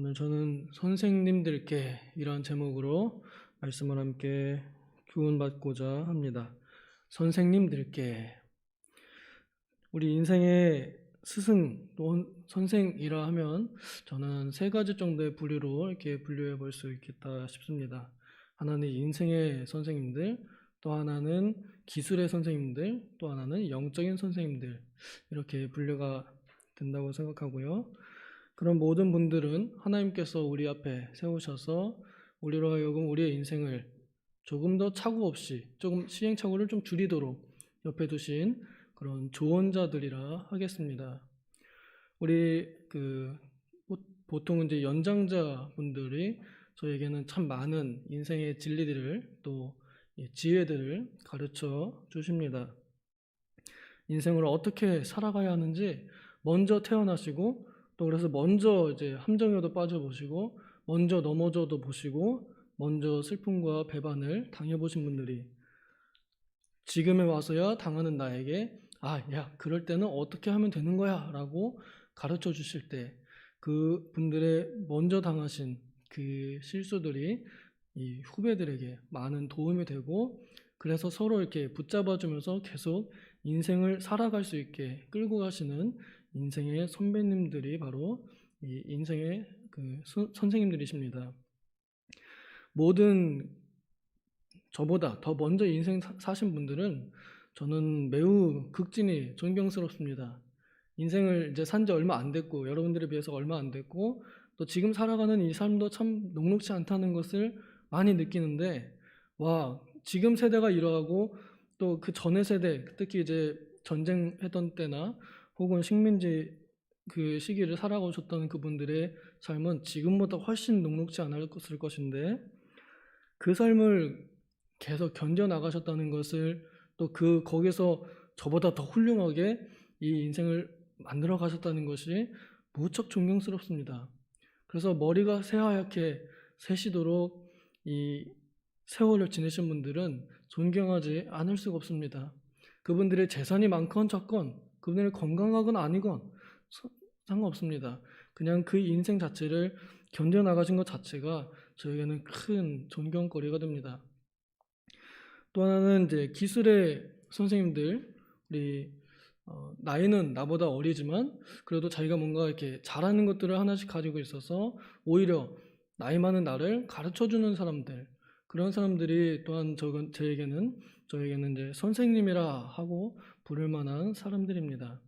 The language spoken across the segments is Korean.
오늘 저는 선생님들께 이러한 제목으로 말씀을 함께 교훈받고자 합니다. 선생님들께 우리 인생의 스승 또 선생이라 하면 저는 세 가지 정도의 부류로 이렇게 분류해 볼 수 있겠다 싶습니다. 하나는 인생의 선생님들, 또 하나는 기술의 선생님들, 또 하나는 영적인 선생님들 이렇게 분류가 된다고 생각하고요. 그런 모든 분들은 하나님께서 우리 앞에 세우셔서 우리로 하여금 우리의 인생을 조금 더 차고 없이 조금 시행착오를 좀 줄이도록 옆에 두신 그런 조언자들이라 하겠습니다. 우리 그 보- 보통 이제 연장자 분들이 저에게는 참 많은 인생의 진리들을 또이 지혜들을 가르쳐 주십니다. 인생을 어떻게 살아가야 하는지 먼저 태어나시고 또 그래서 먼저 이제 함정에도 빠져보시고 먼저 넘어져도 보시고 먼저 슬픔과 배반을 당해보신 분들이 지금에 와서야 당하는 나에게 아, 야, 그럴 때는 어떻게 하면 되는 거야? 라고 가르쳐 주실 때 그 분들의 먼저 당하신 그 실수들이 이 후배들에게 많은 도움이 되고 그래서 서로 이렇게 붙잡아 주면서 계속 인생을 살아갈 수 있게 끌고 가시는 인생의 선배님들이 바로 이 인생의 그 선- 선생님들이십니다. 모든 저보다 더 먼저 인생 사- 사신 분들은 저는 매우 극진히 존경스럽습니다. 인생을 이제 산 지 얼마 안 됐고 여러분들에 비해서 얼마 안 됐고 또 지금 살아가는 이 삶도 참 녹록지 않다는 것을 많이 느끼는데 와 지금 세대가 이러하고 또 그 전의 세대 특히 이제 전쟁했던 때나 혹은 식민지 그 시기를 살아오셨던 그분들의 삶은 지금보다 훨씬 녹록지 않았을 것인데 그 삶을 계속 견뎌 나가셨다는 것을 또 그 거기서 저보다 더 훌륭하게 이 인생을 만들어 가셨다는 것이 무척 존경스럽습니다. 그래서 머리가 새하얗게 새시도록 이 세월을 지내신 분들은 존경하지 않을 수가 없습니다. 그분들의 재산이 많건 적건, 그분들이 건강하건 아니건 서- 상관없습니다. 그냥 그 인생 자체를 견뎌 나가신 것 자체가 저에게는 큰 존경거리가 됩니다. 또 하나는 이제 기술의 선생님들, 우리 어, 나이는 나보다 어리지만 그래도 자기가 뭔가 이렇게 잘하는 것들을 하나씩 가지고 있어서 오히려 나이 많은 나를 가르쳐 주는 사람들 그런 사람들이 또한 저 저에게는 저에게는 이제 선생님이라 하고 부를 만한 사람들입니다.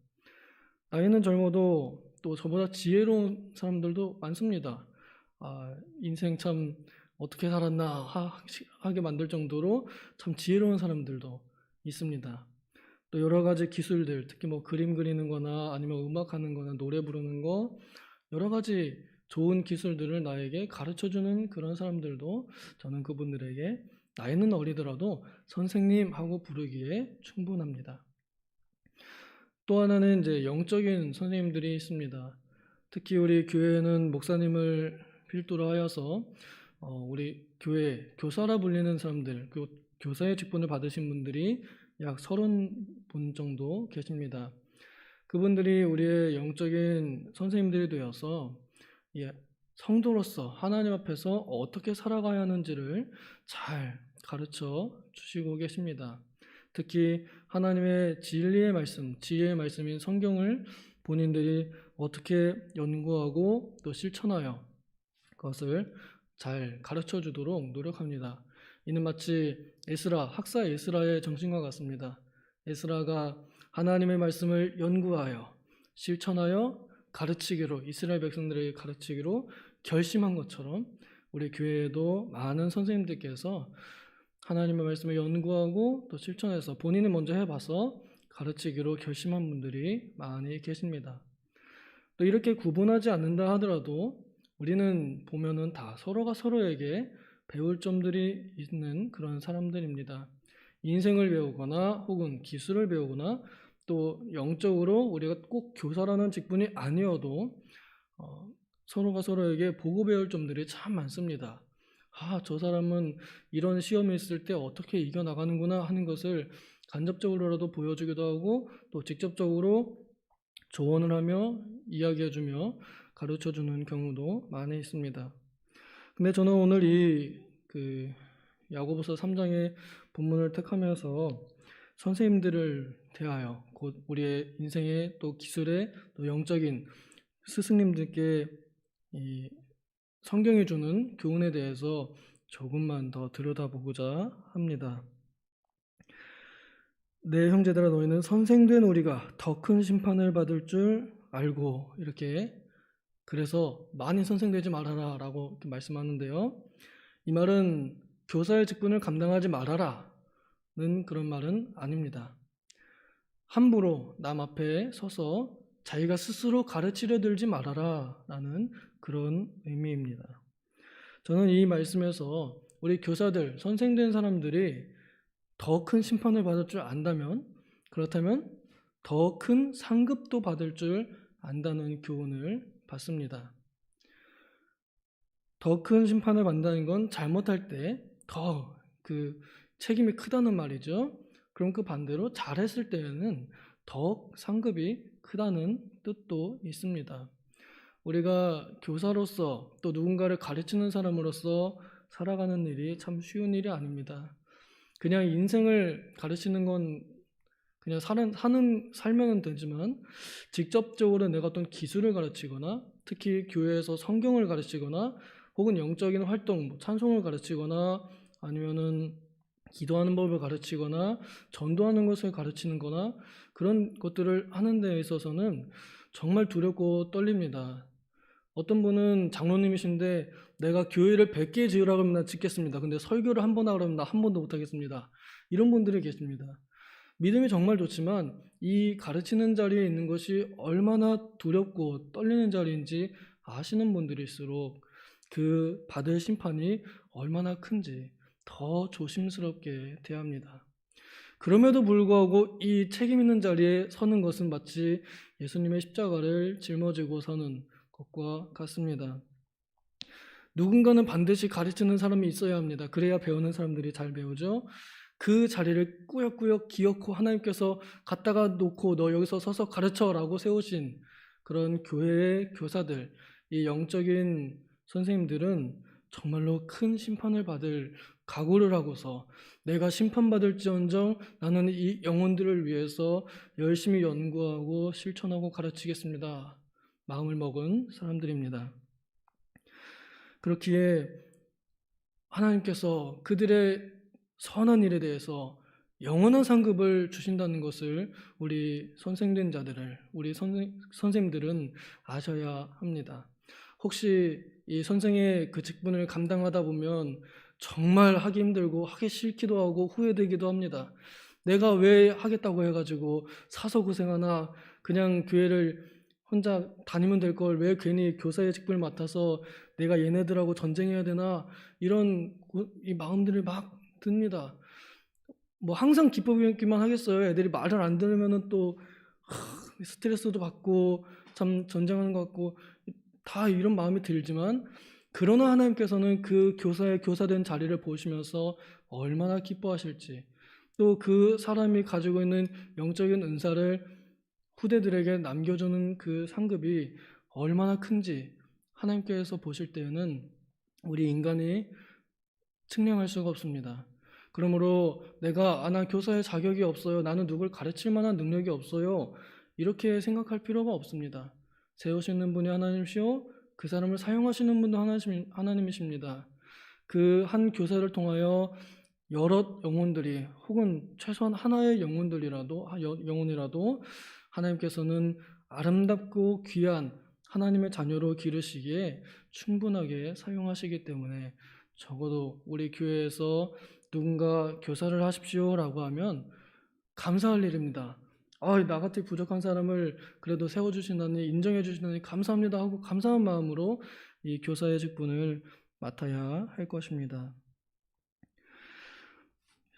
나이는 젊어도 또 저보다 지혜로운 사람들도 많습니다. 아, 인생 참 어떻게 살았나 하- 하게 만들 정도로 참 지혜로운 사람들도 있습니다. 또 여러 가지 기술들, 특히 뭐 그림 그리는 거나 아니면 음악 하는 거나 노래 부르는 거, 여러 가지 좋은 기술들을 나에게 가르쳐 주는 그런 사람들도 저는 그분들에게 나이는 어리더라도 선생님 하고 부르기에 충분합니다. 또 하나는 이제 영적인 선생님들이 있습니다. 특히 우리 교회는 목사님을 필두로 하여서 어, 우리 교회 교사라 불리는 사람들, 교, 교사의 직분을 받으신 분들이 약 30분 정도 계십니다. 그분들이 우리의 영적인 선생님들이 되어서 예, 성도로서 하나님 앞에서 어떻게 살아가야 하는지를 잘 가르쳐 주시고 계십니다. 특히 하나님의 진리의 말씀, 지혜의 말씀인 성경을 본인들이 어떻게 연구하고 또 실천하여 그것을 잘 가르쳐 주도록 노력합니다. 이는 마치 에스라, 학사 에스라의 정신과 같습니다. 에스라가 하나님의 말씀을 연구하여 실천하여 가르치기로 이스라엘 백성들에게 가르치기로 결심한 것처럼 우리 교회에도 많은 선생님들께서 하나님의 말씀을 연구하고 또 실천해서 본인이 먼저 해봐서 가르치기로 결심한 분들이 많이 계십니다. 또 이렇게 구분하지 않는다 하더라도 우리는 보면은 다 서로가 서로에게 배울 점들이 있는 그런 사람들입니다. 인생을 배우거나 혹은 기술을 배우거나 또 영적으로 우리가 꼭 교사라는 직분이 아니어도 어, 서로가 서로에게 보고 배울 점들이 참 많습니다. 아, 저 사람은 이런 시험이 있을 때 어떻게 이겨나가는구나 하는 것을 간접적으로라도 보여주기도 하고 또 직접적으로 조언을 하며 이야기해주며 가르쳐 주는 경우도 많이 있습니다. 근데 저는 오늘 이 그 야고보서 3장의 본문을 택하면서 선생님들을 대하여 곧 우리의 인생의 또 기술의 또 영적인 스승님들께 이 성경이 주는 교훈에 대해서 조금만 더 들여다보고자 합니다. 내 형제들아 너희는 선생된 우리가 더 큰 심판을 받을 줄 알고 이렇게 그래서 많이 선생되지 말아라 라고 이렇게 말씀하는데요. 이 말은 교사의 직분을 감당하지 말아라 는 그런 말은 아닙니다. 함부로 남 앞에 서서 자기가 스스로 가르치려 들지 말아라 라는 그런 의미입니다. 저는 이 말씀에서 우리 교사들, 선생된 사람들이 더 큰 심판을 받을 줄 안다면 그렇다면 더 큰 상급도 받을 줄 안다는 교훈을 받습니다. 더 큰 심판을 받는다는 건 잘못할 때 더 그 책임이 크다는 말이죠. 그럼 그 반대로 잘했을 때에는 더 상급이 크다는 뜻도 있습니다. 우리가 교사로서 또 누군가를 가르치는 사람으로서 살아가는 일이 참 쉬운 일이 아닙니다. 그냥 인생을 가르치는 건 그냥 사는, 사는 살면 되지만 직접적으로 내가 어떤 기술을 가르치거나 특히 교회에서 성경을 가르치거나 혹은 영적인 활동, 뭐 찬송을 가르치거나 아니면은 기도하는 법을 가르치거나 전도하는 것을 가르치는 거나 그런 것들을 하는 데 있어서는 정말 두렵고 떨립니다. 어떤 분은 장로님이신데 내가 교회를 100개 지으라 그러면 나 짓겠습니다. 근데 설교를 한 번 하라 그러면 나 한 번도 못 하겠습니다. 이런 분들이 계십니다. 믿음이 정말 좋지만 이 가르치는 자리에 있는 것이 얼마나 두렵고 떨리는 자리인지 아시는 분들일수록 그 받을 심판이 얼마나 큰지 더 조심스럽게 대합니다. 그럼에도 불구하고 이 책임 있는 자리에 서는 것은 마치 예수님의 십자가를 짊어지고 서는 것과 같습니다. 누군가는 반드시 가르치는 사람이 있어야 합니다. 그래야 배우는 사람들이 잘 배우죠. 그 자리를 꾸역꾸역 기어코 하나님께서 갖다가 놓고 너 여기서 서서 가르쳐라고 세우신 그런 교회의 교사들, 이 영적인 선생님들은 정말로 큰 심판을 받을 각오를 하고서 내가 심판받을지언정 나는 이 영혼들을 위해서 열심히 연구하고 실천하고 가르치겠습니다. 마음을 먹은 사람들입니다. 그렇기에 하나님께서 그들의 선한 일에 대해서 영원한 상급을 주신다는 것을 우리 선생된 자들을 우리 선생, 선생님들은 아셔야 합니다. 혹시 이 선생의 그 직분을 감당하다 보면 정말 하기 힘들고 하기 싫기도 하고 후회되기도 합니다. 내가 왜 하겠다고 해가지고 사서 고생하나 그냥 교회를 혼자 다니면 될 걸 왜 괜히 교사의 직분을 맡아서 내가 얘네들하고 전쟁해야 되나 이런 이 마음들이 막 듭니다. 뭐 항상 기쁘기만 하겠어요. 애들이 말을 안 들으면은 또 스트레스도 받고 참 전쟁하는 것 같고 다 이런 마음이 들지만 그러나 하나님께서는 그 교사의 교사된 자리를 보시면서 얼마나 기뻐하실지 또 그 사람이 가지고 있는 영적인 은사를 후대들에게 남겨주는 그 상급이 얼마나 큰지 하나님께서 보실 때에는 우리 인간이 측량할 수가 없습니다. 그러므로 내가 아, 나 교사의 자격이 없어요. 나는 누굴 가르칠 만한 능력이 없어요. 이렇게 생각할 필요가 없습니다. 세우시는 분이 하나님이시오. 그 사람을 사용하시는 분도 하나님이십니다. 그 한 교사를 통하여 여러 영혼들이 혹은 최소한 하나의 영혼들이라도 영혼이라도 하나님께서는 아름답고 귀한 하나님의 자녀로 기르시기에 충분하게 사용하시기 때문에 적어도 우리 교회에서 누군가 교사를 하십시오라고 하면 감사할 일입니다. 아, 나 같은 부족한 사람을 그래도 세워주신다니, 인정해주신다니 감사합니다 하고 감사한 마음으로 이 교사의 직분을 맡아야 할 것입니다.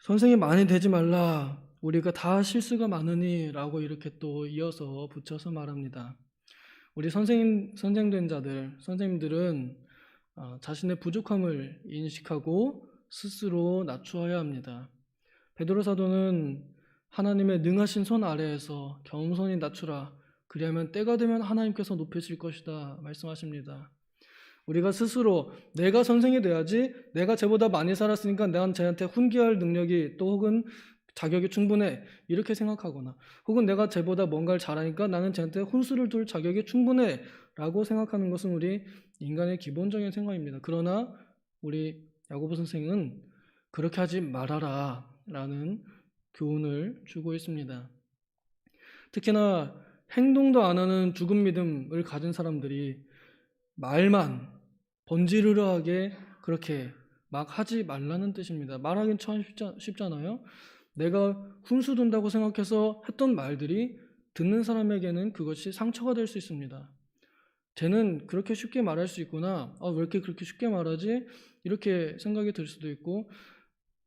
선생이 많이 되지 말라. 우리가 다 실수가 많으니 라고 이렇게 또 이어서 붙여서 말합니다. 우리 선생님, 선생된 자들, 선생님들은 어, 자신의 부족함을 인식하고 스스로 낮추어야 합니다. 베드로 사도는 하나님의 능하신 손 아래에서 겸손히 낮추라. 그리하면 때가 되면 하나님께서 높이실 것이다 말씀하십니다. 우리가 스스로 내가 선생이 돼야지 내가 쟤보다 많이 살았으니까 난 쟤한테 훈계할 능력이 또 혹은 자격이 충분해 이렇게 생각하거나 혹은 내가 쟤보다 뭔가를 잘하니까 나는 쟤한테 훈수를 둘 자격이 충분해 라고 생각하는 것은 우리 인간의 기본적인 생각입니다. 그러나 우리 야고보 선생은 그렇게 하지 말아라 라는 교훈을 주고 있습니다. 특히나 행동도 안 하는 죽은 믿음을 가진 사람들이 말만 번지르르하게 그렇게 막 하지 말라는 뜻입니다. 말하긴 참 쉽잖아요. 내가 훈수 둔다고 생각해서 했던 말들이 듣는 사람에게는 그것이 상처가 될 수 있습니다. 쟤는 그렇게 쉽게 말할 수 있구나. 아, 왜 이렇게 그렇게 쉽게 말하지? 이렇게 생각이 들 수도 있고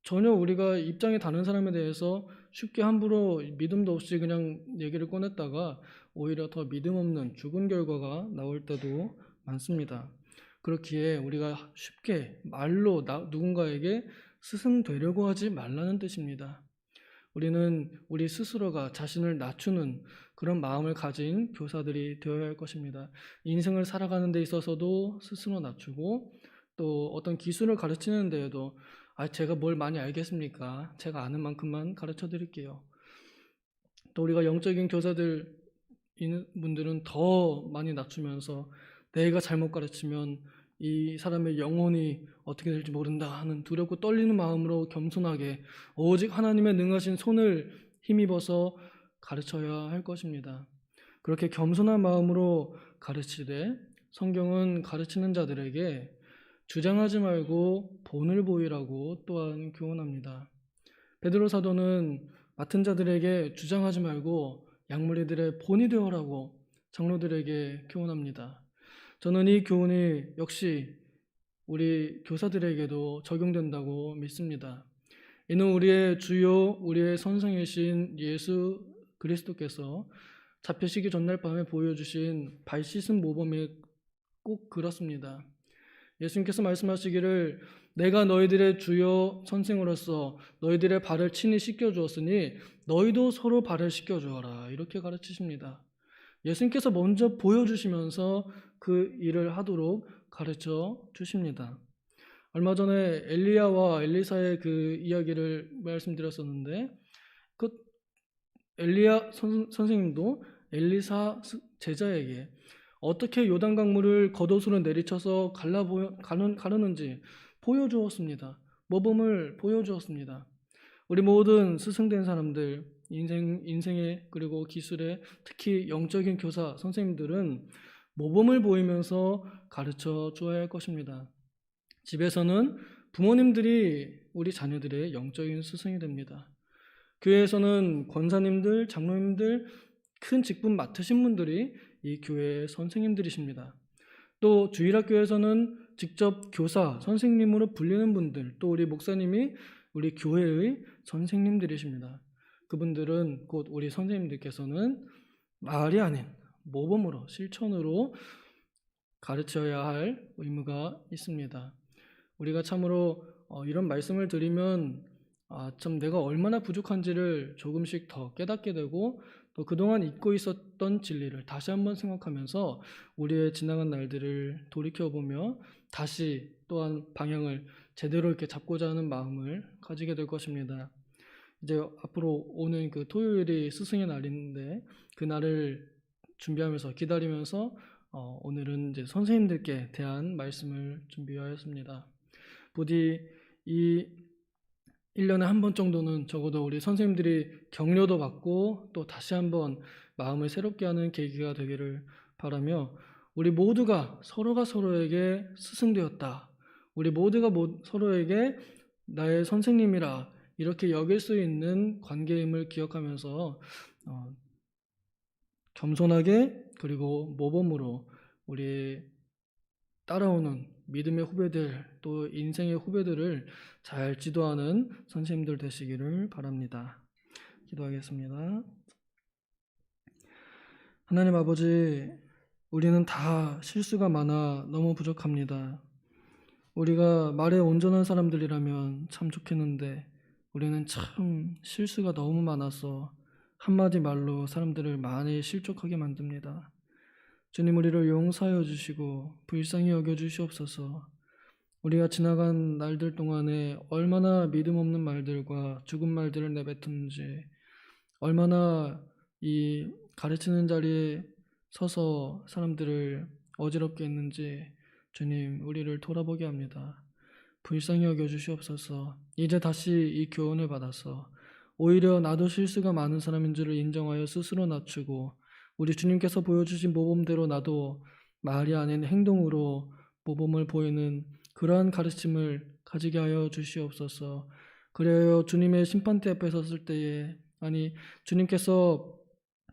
전혀 우리가 입장이 다른 사람에 대해서 쉽게 함부로 믿음도 없이 그냥 얘기를 꺼냈다가 오히려 더 믿음 없는 죽은 결과가 나올 때도 많습니다. 그렇기에 우리가 쉽게 말로 나- 누군가에게 스승 되려고 하지 말라는 뜻입니다. 우리는 우리 스스로가 자신을 낮추는 그런 마음을 가진 교사들이 되어야 할 것입니다. 인생을 살아가는 데 있어서도 스스로 낮추고 또 어떤 기술을 가르치는 데에도 아, 제가 뭘 많이 알겠습니까? 제가 아는 만큼만 가르쳐 드릴게요. 또 우리가 영적인 교사들 분들은 더 많이 낮추면서 내가 잘못 가르치면 이 사람의 영혼이 어떻게 될지 모른다 하는 두렵고 떨리는 마음으로 겸손하게 오직 하나님의 능하신 손을 힘입어서 가르쳐야 할 것입니다. 그렇게 겸손한 마음으로 가르치되 성경은 가르치는 자들에게 주장하지 말고 본을 보이라고 또한 교훈합니다. 베드로 사도는 맡은 자들에게 주장하지 말고 양무리들의 본이 되어라고 장로들에게 교훈합니다. 저는 이 교훈이 역시 우리 교사들에게도 적용된다고 믿습니다. 이는 우리의 주요 우리의 선생이신 예수 그리스도께서 잡히시기 전날 밤에 보여주신 발 씻은 모범이 꼭 그렇습니다. 예수님께서 말씀하시기를 내가 너희들의 주요 선생으로서 너희들의 발을 친히 씻겨 주었으니 너희도 서로 발을 씻겨 주어라 이렇게 가르치십니다. 예수님께서 먼저 보여주시면서 그 일을 하도록 가르쳐 주십니다. 얼마 전에 엘리야와 엘리사의 그 이야기를 말씀드렸었는데 그 엘리야 선, 선생님도 엘리사 스- 제자에게 어떻게 요단 강물을 겉옷으로 내리쳐서 갈라 보여, 가는, 가르는지 보여주었습니다. 모범을 보여주었습니다. 우리 모든 스승된 사람들, 인생, 인생의 그리고 기술의 특히 영적인 교사, 선생님들은 모범을 보이면서 가르쳐 주어야 할 것입니다. 집에서는 부모님들이 우리 자녀들의 영적인 스승이 됩니다. 교회에서는 권사님들, 장로님들, 큰 직분 맡으신 분들이 이 교회의 선생님들이십니다. 또 주일학교에서는 직접 교사, 선생님으로 불리는 분들, 또 우리 목사님이 우리 교회의 선생님들이십니다. 그분들은 곧 우리 선생님들께서는 말이 아닌 모범으로 실천으로 가르쳐야 할 의무가 있습니다. 우리가 참으로 어, 이런 말씀을 드리면 아, 참 내가 얼마나 부족한지를 조금씩 더 깨닫게 되고 또 그동안 잊고 있었던 진리를 다시 한번 생각하면서 우리의 지나간 날들을 돌이켜보며 다시 또한 방향을 제대로 이렇게 잡고자 하는 마음을 가지게 될 것입니다. 이제 앞으로 오는 그 토요일이 스승의 날인데 그 날을 준비하면서 기다리면서 어, 오늘은 이제 선생님들께 대한 말씀을 준비하였습니다. 부디 이 1년에 한 번 정도는 적어도 우리 선생님들이 격려도 받고 또 다시 한번 마음을 새롭게 하는 계기가 되기를 바라며 우리 모두가 서로가 서로에게 스승되었다. 우리 모두가 모- 서로에게 나의 선생님이라 이렇게 여길 수 있는 관계임을 기억하면서 어, 겸손하게 그리고 모범으로 우리 따라오는 믿음의 후배들 또 인생의 후배들을 잘 지도하는 선생님들 되시기를 바랍니다. 기도하겠습니다. 하나님 아버지, 우리는 다 실수가 많아 너무 부족합니다. 우리가 말에 온전한 사람들이라면 참 좋겠는데 우리는 참 실수가 너무 많아서 한마디 말로 사람들을 많이 실족하게 만듭니다. 주님 우리를 용서하여 주시고 불쌍히 여겨 주시옵소서. 우리가 지나간 날들 동안에 얼마나 믿음 없는 말들과 죽은 말들을 내뱉었는지, 얼마나 이 가르치는 자리에 서서 사람들을 어지럽게 했는지 주님 우리를 돌아보게 합니다. 불쌍히 여겨 주시옵소서. 이제 다시 이 교훈을 받아서 오히려 나도 실수가 많은 사람인 줄을 인정하여 스스로 낮추고 우리 주님께서 보여주신 모범대로 나도 말이 아닌 행동으로 모범을 보이는 그러한 가르침을 가지게 하여 주시옵소서. 그래야 주님의 심판대 앞에 섰을 때에 아니 주님께서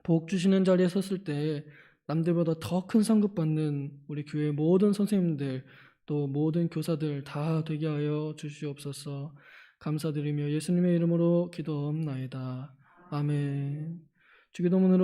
복 주시는 자리에 섰을 때에 남들보다 더 큰 상급 받는 우리 교회 모든 선생님들 또 모든 교사들 다 되게 하여 주시옵소서. 감사드리며 예수님의 이름으로 기도옵나이다. 아멘. 주기도문으로